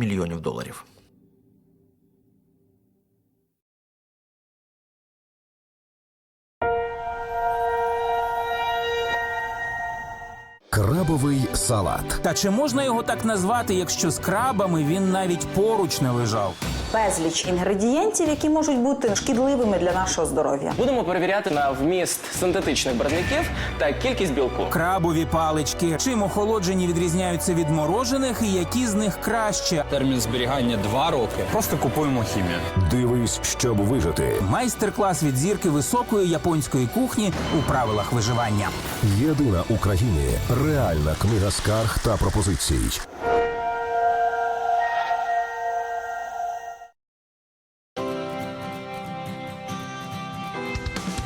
мільйонів доларів. Крабовий салат. Та чи можна його так назвати, якщо з крабами він навіть поруч не лежав? Безліч інгредієнтів, які можуть бути шкідливими для нашого здоров'я. Будемо перевіряти на вміст синтетичних барвників та кількість білку. Крабові палички. Чим охолоджені відрізняються від морожених і які з них краще? Термін зберігання два роки. Просто купуємо хімію. Дивись, щоб вижити. Майстер-клас від зірки високої японської кухні у правилах виживання. Єдина у країні реальна книга скарг та пропозицій.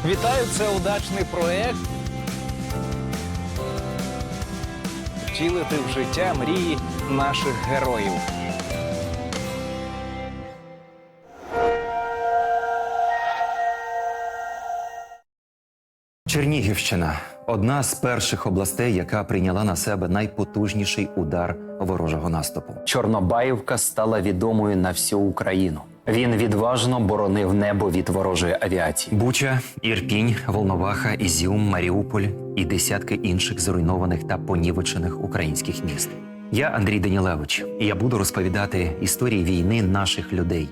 Вітаю, це удачний проект. Втілити в життя мрії наших героїв. Чернігівщина одна з перших областей, яка прийняла на себе найпотужніший удар ворожого наступу. Чорнобаївка стала відомою на всю Україну. Він відважно боронив небо від ворожої авіації. Буча, Ірпінь, Волноваха, Ізюм, Маріуполь і десятки інших зруйнованих та понівечених українських міст. Я Андрій Данілевич, і я буду розповідати історії війни наших людей,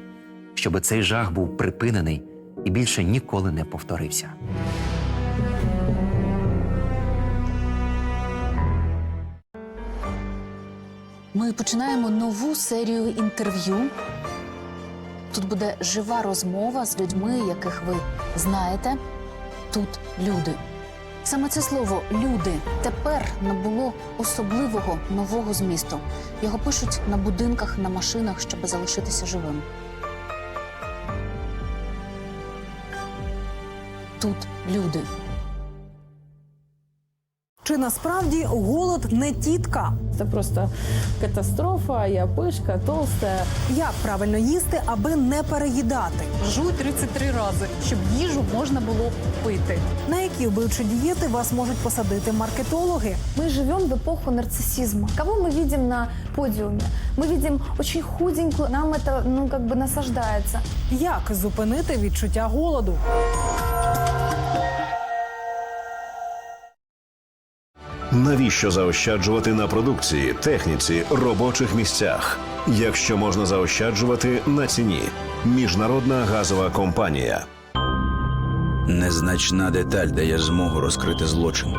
щоб цей жах був припинений і більше ніколи не повторився. Ми починаємо нову серію інтерв'ю. Тут буде жива розмова з людьми, яких ви знаєте. Тут люди. Саме це слово люди тепер набуло особливого нового змісту. Його пишуть на будинках, на машинах, щоб залишитися живим. Тут люди. Чи насправді голод не тітка? Це просто катастрофа, я пишка, толста. Як правильно їсти, аби не переїдати? Жуй 33 рази, щоб їжу можна було пити. На які вбивчі дієти вас можуть посадити маркетологи? Мы живем в эпоху нарциссизма. Кого мы видим на подиуме? Мы видим очень худенькую, нам это, ну, как бы насаждается. Як зупинити відчуття голоду? Навіщо заощаджувати на продукції, техніці, робочих місцях, якщо можна заощаджувати на ціні? Міжнародна газова компанія. Незначна деталь дає змогу розкрити злочин.